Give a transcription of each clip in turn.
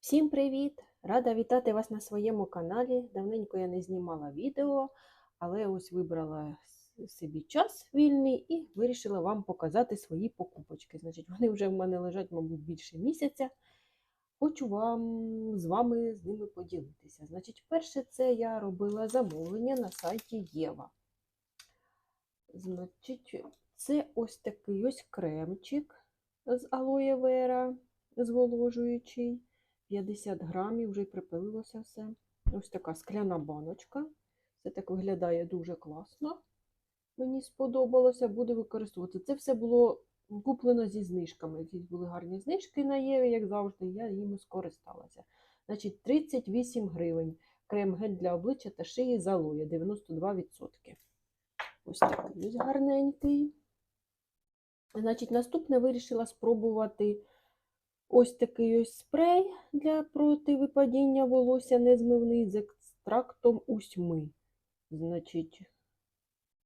Всім привіт! Рада вітати вас на своєму каналі. Давненько я не знімала відео, але ось вибрала собі час вільний і вирішила вам показати свої покупочки. Значить, вони вже в мене лежать, мабуть, більше місяця. Хочу вам з вами з ними поділитися. Значить, перше, це я робила замовлення на сайті Єва. Значить, це ось такий ось кремчик з алоє вера, зволожуючий. 50 грамів, вже припилилося все. Ось така скляна баночка. Це так виглядає дуже класно. Мені сподобалося, буду використовувати. Це все було куплено зі знижками. Якісь були гарні знижки на Єві, як завжди, я їм скористалася. Значить, 38 гривень. Крем гель для обличчя та шиї з алоє 92%. Ось такий гарненький. Значить, наступне вирішила спробувати ось такий ось спрей для противипадіння волосся незмивний з екстрактом усьми. Значить,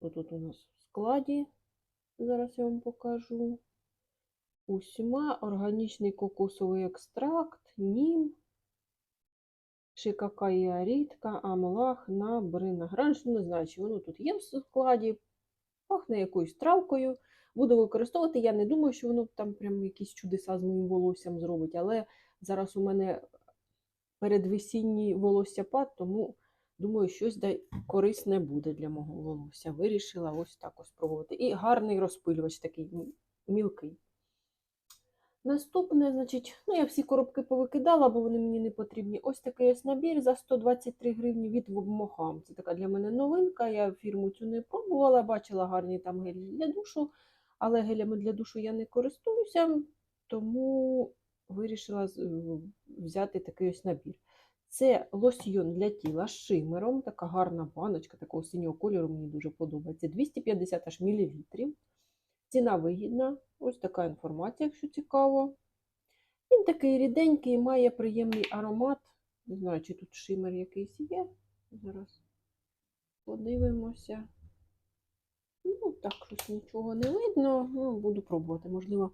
тут у нас в складі, зараз я вам покажу. Усьма, органічний кокосовий екстракт, нім, шикакаїарітка, амлах, набрина. Гранж, не знаю, чи воно тут є в складі, пахне якоюсь травкою. Буду використовувати. Я не думаю, що воно там прям якісь чудеса з моїм волоссям зробить, але зараз у мене передвесінній волоссяпад, тому думаю, щось да корисне буде для мого волосся. Вирішила ось так ось спробувати. І гарний розпилювач такий мілкий. Наступне, значить, ну я всі коробки повикидала, бо вони мені не потрібні. Ось такий ось набір за 123 гривні від Вобмохам. Це така для мене новинка. Я фірму цю не пробувала, бачила гарні там гелі для душу, але гелями для душу я не користуюся, тому вирішила взяти такий ось набір. Це лосьйон для тіла з шимером, така гарна баночка такого синього кольору, мені дуже подобається. 250 аж мілілітрів. Ціна вигідна, ось така інформація, якщо цікаво. Він такий ріденький, має приємний аромат. Не знаю, чи тут шимер якийсь є. Зараз подивимося. Ну, так, щось нічого не видно. Ну, буду пробувати, можливо.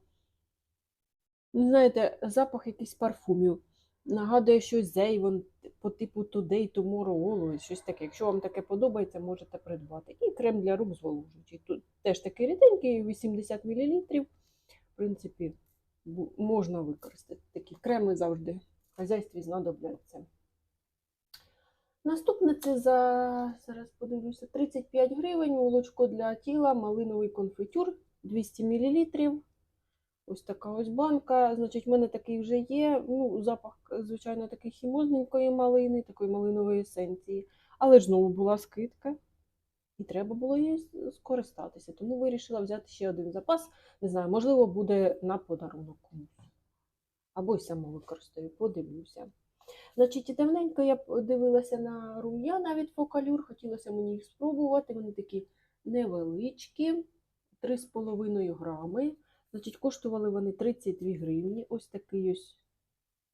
Ну, Знаєте, запах якийсь парфумів. Нагадує щось Зейвон по типу Today, Tomorrow, Always, щось таке. Якщо вам таке подобається, можете придбати. І крем для рук зволожуючий. Тут теж такий ріденький, 80 мл. В принципі, можна використати. Такі креми завжди в хазяйстві знадобляться. Наступне це за, зараз подивлюся, 35 гривень, молочко для тіла, малиновий конфітюр 200 мл. Ось така ось банка. Значить, в мене такий вже є. Ну, запах, звичайно, такий хімозненької малини, такої малинової есенції. Але ж знову була скидка. І треба було її скористатися. Тому вирішила взяти ще один запас. Не знаю, можливо, буде на подарунок комусь. Або й сама використаю, подивлюся. Значить, давненько я дивилася на рум'яна від Фокалюр, хотілося мені їх спробувати. Вони такі невеличкі, 3,5 грами. Значить, коштували вони 32 гривні. Ось такий ось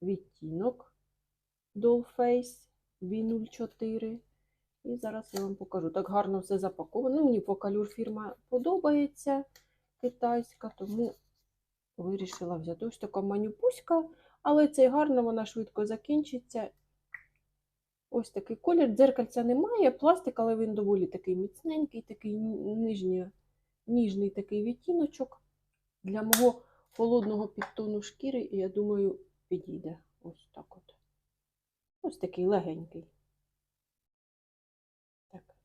відтінок Dollface B04. І зараз я вам покажу. Так гарно все запаковано. Мені Фокалюр фірма подобається китайська, тому вирішила взяти ось така манюпуська. Але це гарно, вона швидко закінчиться. Ось такий колір. Дзеркальця немає, пластик, але він доволі такий міцненький, такий ні- нижнє, ніжний такий відтіночок. Для мого холодного підтону шкіри, я думаю, підійде. Ось так от. Ось такий легенький. Так,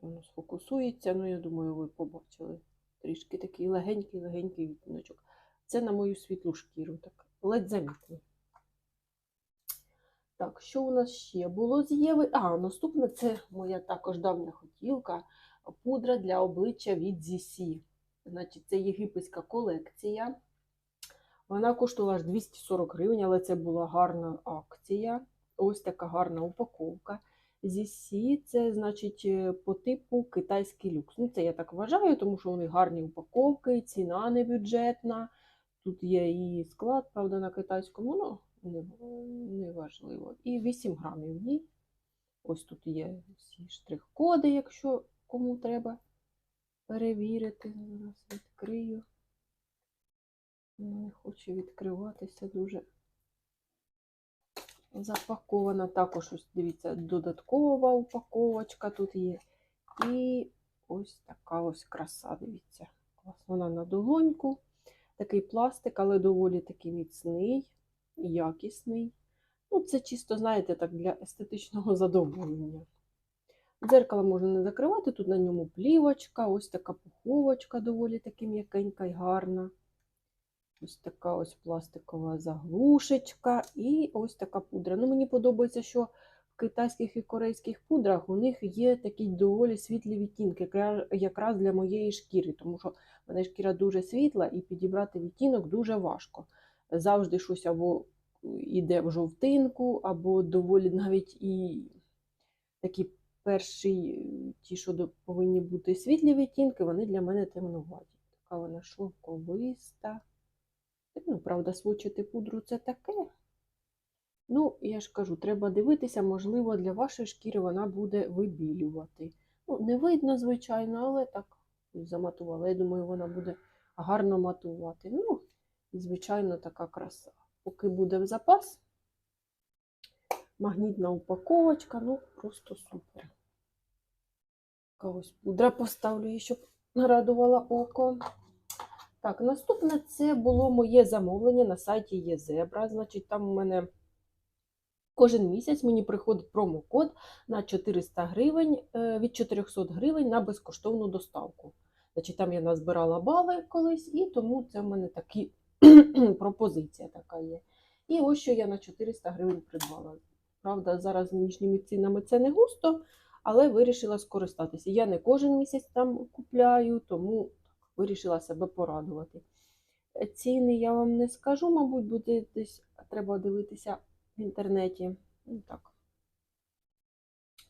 воно сфокусується, ну, я думаю, ви побачили. Трішки такий легенький-легенький відтіночок. Це на мою світлу шкіру, так, ледь замітний. Так, що у нас ще було з Єви? А, наступне це моя також давня хотілка. Пудра для обличчя від ZC. Значить, це єгипетська колекція. Вона коштувала аж 240 гривень, але це була гарна акція. Ось така гарна упаковка. ZC це значить е, по типу китайський люкс. Ну, це я так вважаю, тому що вони гарні упаковки, ціна не бюджетна. Тут є і склад, правда, на китайському, ну не, не важливо. І 8 грамів в ній. Ось тут є всі штрих-коди, якщо кому треба перевірити. Зараз відкрию. Не хоче відкриватися дуже. запакована. Також ось дивіться, додаткова упаковочка тут є. І ось така ось краса, дивіться. Вона на долоньку. Такий пластик, але доволі такий міцний, якісний. Ну, це чисто, знаєте, так, для естетичного задоволення. Дзеркало можна не закривати, тут на ньому плівочка, ось така пуховочка доволі таки м'якенька і гарна. Ось така ось пластикова заглушечка і ось така пудра. Ну, мені подобається, що китайських і корейських пудрах у них є такі доволі світлі відтінки, якраз для моєї шкіри, тому що в мене шкіра дуже світла і підібрати відтінок дуже важко. Завжди щось або йде в жовтинку, або доволі навіть і такі перші, ті, що повинні бути світлі відтінки, вони для мене темнуваті. Така вона шовковиста. Ну, правда, свочити пудру це таке. Ну, я ж кажу, треба дивитися, можливо, для вашої шкіри вона буде вибілювати. Ну, не видно, звичайно, але так заматувала. Я думаю, вона буде гарно матувати. Ну, і, звичайно, така краса. Поки буде в запас, магнітна упаковочка, ну, просто супер. Ось пудра поставлю її, щоб радувала око. Так, наступне це було моє замовлення на сайті ЄЗебра. Значить, там у мене кожен місяць мені приходить промокод на 400 гривень е, від 400 гривень на безкоштовну доставку. Значить, там я назбирала бали колись, і тому це в мене такі пропозиція така є. І ось що я на 400 гривень придбала. Правда, зараз з нинішніми цінами це не густо, але вирішила скористатися. Я не кожен місяць там купляю, тому вирішила себе порадувати. Е, Ціни я вам не скажу, мабуть, буде десь треба дивитися в інтернеті. Ну, так.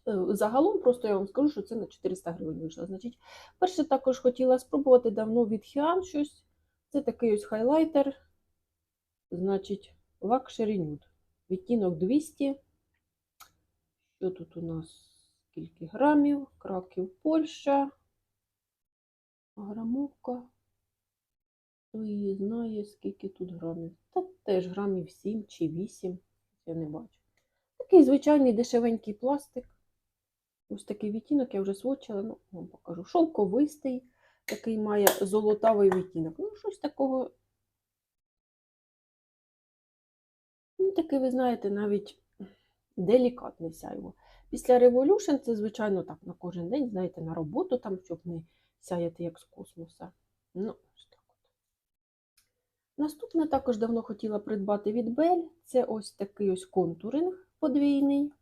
Е, Загалом просто я вам скажу, що це на 400 гривень вийшло. Значить, перше також хотіла спробувати давно від Хіан щось. Це такий ось хайлайтер. Значить, Luxury Nude. Відтінок 200. Що тут у нас? Скільки грамів? Краків, Польща. Грамовка. Хто її знає, скільки тут грамів. Та теж грамів 7 чи 8. Я не бачу. Такий звичайний дешевенький пластик. Ось такий відтінок я вже свочила, ну, вам покажу. Шовковистий, такий має золотавий відтінок. Ну, щось такого. Ну, такий, ви знаєте, навіть делікатне сяйво. Після Revolution це, звичайно, так, на кожен день, знаєте, на роботу там, щоб не сяяти як з космоса. Ну, ось. Наступне також давно хотіла придбати від Bell. Це ось такий ось контуринг подвійний.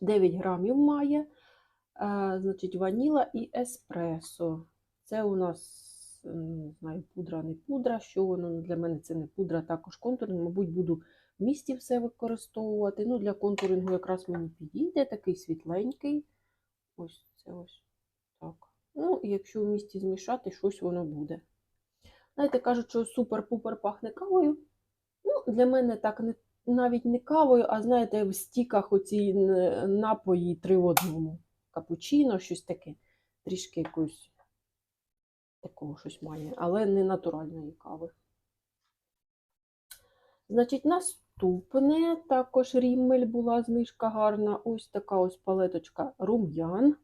9 грамів має. А, значить, ваніла і еспресо. Це у нас, не знаю, пудра, не пудра. Що воно Ну, для мене це не пудра, також контуринг. Мабуть, буду в місті все використовувати. Ну, для контурингу якраз мені підійде, такий світленький. Ось це ось так. Ну, і якщо в місті змішати, щось воно буде. Знаєте, кажуть, що супер-пупер пахне кавою. Ну, для мене так не, навіть не кавою, а знаєте, в стіках оці напої три в одному. Капучино, щось таке. Трішки якусь такого щось має, але не натуральної кави. Значить, наступне також ріммель була знижка гарна. Ось така ось палеточка рум'ян.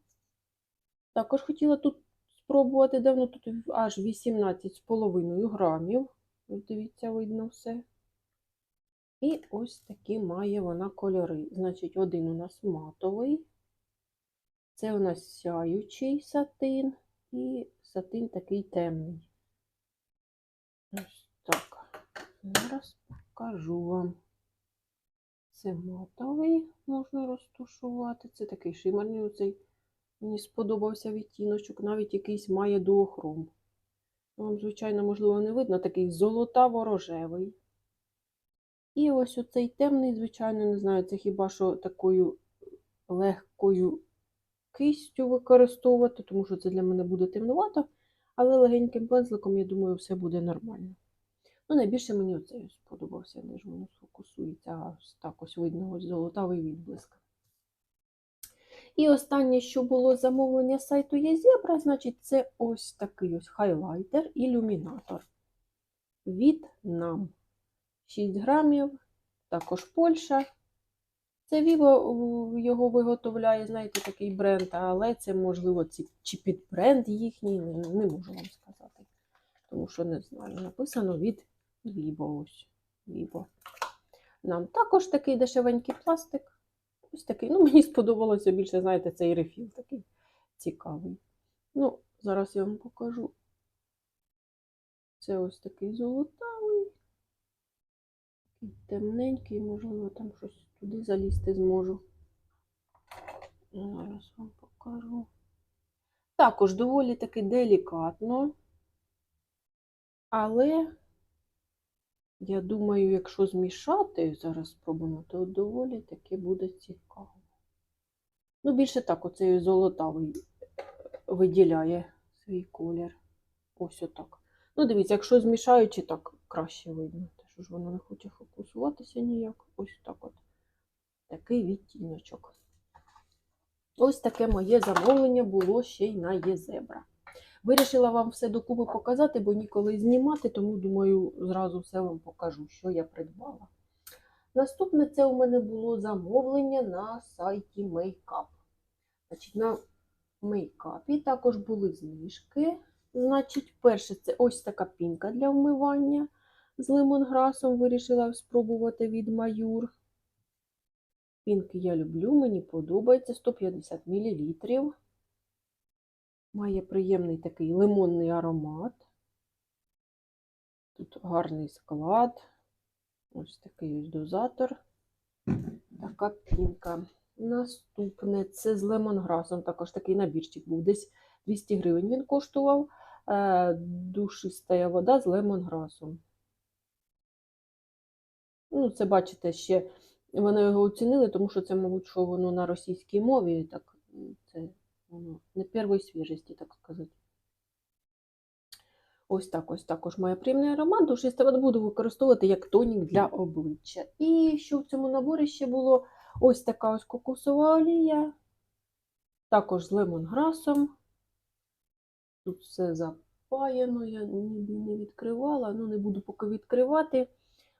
Також хотіла тут спробувати давно, тут аж 18,5 грамів. Дивіться, видно все. І ось такі має вона кольори. Значить, один у нас матовий, це у нас сяючий сатин і сатин такий темний. Ось так. Зараз покажу вам. Це матовий, можна розтушувати. Це такий шимерний оцей. Мені сподобався відтіночок, навіть якийсь має дуохром. Вам, звичайно, можливо, не видно, такий золотаво-рожевий. І ось оцей темний, звичайно, не знаю, це хіба що такою легкою кистю використовувати, тому що це для мене буде темнувато, але легеньким пензликом, я думаю, все буде нормально. Ну, найбільше мені оцей сподобався, де ж воно сфокусується, ось так ось видно ось золотавий відблиск. І останнє, що було замовлення сайту Єзебра, значить, це ось такий ось хайлайтер, ілюмінатор від нам. 6 грамів. також Польща. Це Vivo його виготовляє, знаєте, такий бренд, але це, можливо, ці, чи під бренд їхній, не можу вам сказати. Тому що не знаю. Написано від Vivo. Ось. Vivo. Нам також такий дешевенький пластик. Ось такий. Ну, мені сподобалося більше, знаєте, цей рефіл такий цікавий. Ну, зараз я вам покажу. Це ось такий золотавий. Темненький, можливо, там щось туди залізти зможу. Зараз вам покажу. Також доволі таки делікатно. Але я думаю, якщо змішати, зараз спробуємо, то доволі таки буде цікаво. Ну, більше так, оцей золотавий виділяє свій колір. Ось отак. Ну, дивіться, якщо змішаючи, так краще видно. Те, ж воно не хоче фокусуватися ніяк. Ось так от. Такий відтіночок. Ось таке моє замовлення було ще й на Єзебра. Вирішила вам все докупи показати, бо ніколи знімати, тому думаю, зразу все вам покажу, що я придбала. Наступне це у мене було замовлення на сайті Makeup. Значить, на мейкапі також були знижки. Значить, перше, це ось така пінка для вмивання з лимонграсом. Вирішила спробувати від Маюр. Пінки я люблю, мені подобається 150 мл. Має приємний такий лимонний аромат. Тут гарний склад. Ось такий ось дозатор. Така пінка. Наступне це з лемонграсом. Також такий набірчик був. Десь 200 гривень він коштував. Е, Душиста вода з лемонграсом. Ну, це бачите, ще вони його оцінили, тому що це, мабуть, що воно на російській мові. Так, це воно не першої свіжості, так сказати. Ось так, ось також має приємний аромат. Душиста вода буду використовувати як тонік для обличчя. І що в цьому наборі ще було? Ось така ось кокосова олія, також з лемонграсом. Тут все запаяно, я ніби не відкривала, ну не буду поки відкривати.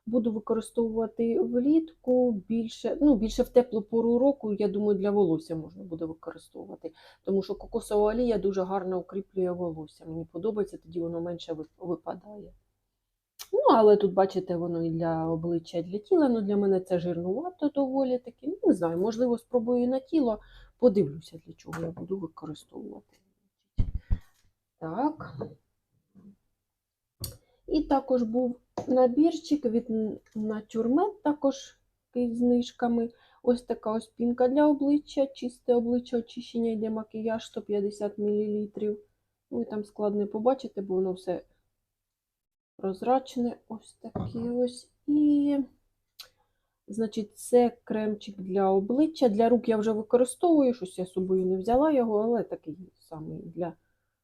Буду використовувати влітку більше, ну, більше в теплу пору року, я думаю, для волосся можна буде використовувати. Тому що кокосова олія дуже гарно укріплює волосся. Мені подобається, тоді воно менше випадає. Ну, але тут, бачите, воно і для обличчя, і для тіла. Ну, для мене це жирнувато доволі таки. Ну, не знаю, можливо, спробую і на тіло. Подивлюся, для чого я буду використовувати. Так. І також був набірчик від Натюрмет, також з знижками. Ось така ось пінка для обличчя, чисте обличчя очищення йде макіяж 150 мл. Ви там склад не побачите, бо воно все прозрачне. Ось таке ось. І, значить, це кремчик для обличчя. Для рук я вже використовую, щось я з собою не взяла його, але такий самий для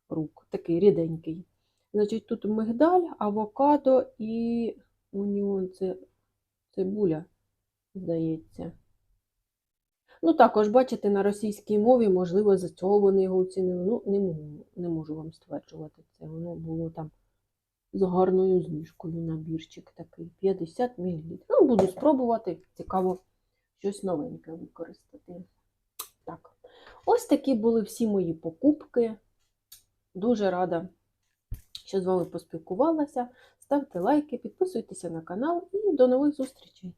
рук, такий ріденький. Значить, тут мигдаль, авокадо і оніон, це цибуля, здається. Ну, також, бачите, на російській мові, можливо, за цього вони його оцінили. Ну, не можу, не можу вам стверджувати це. Воно було там з гарною знижкою набірчик такий 50 мл. Ну, буду спробувати. Цікаво щось новеньке використати. Так, ось такі були всі мої покупки. Дуже рада, що з вами поспілкувалася. Ставте лайки, підписуйтеся на канал і до нових зустрічей!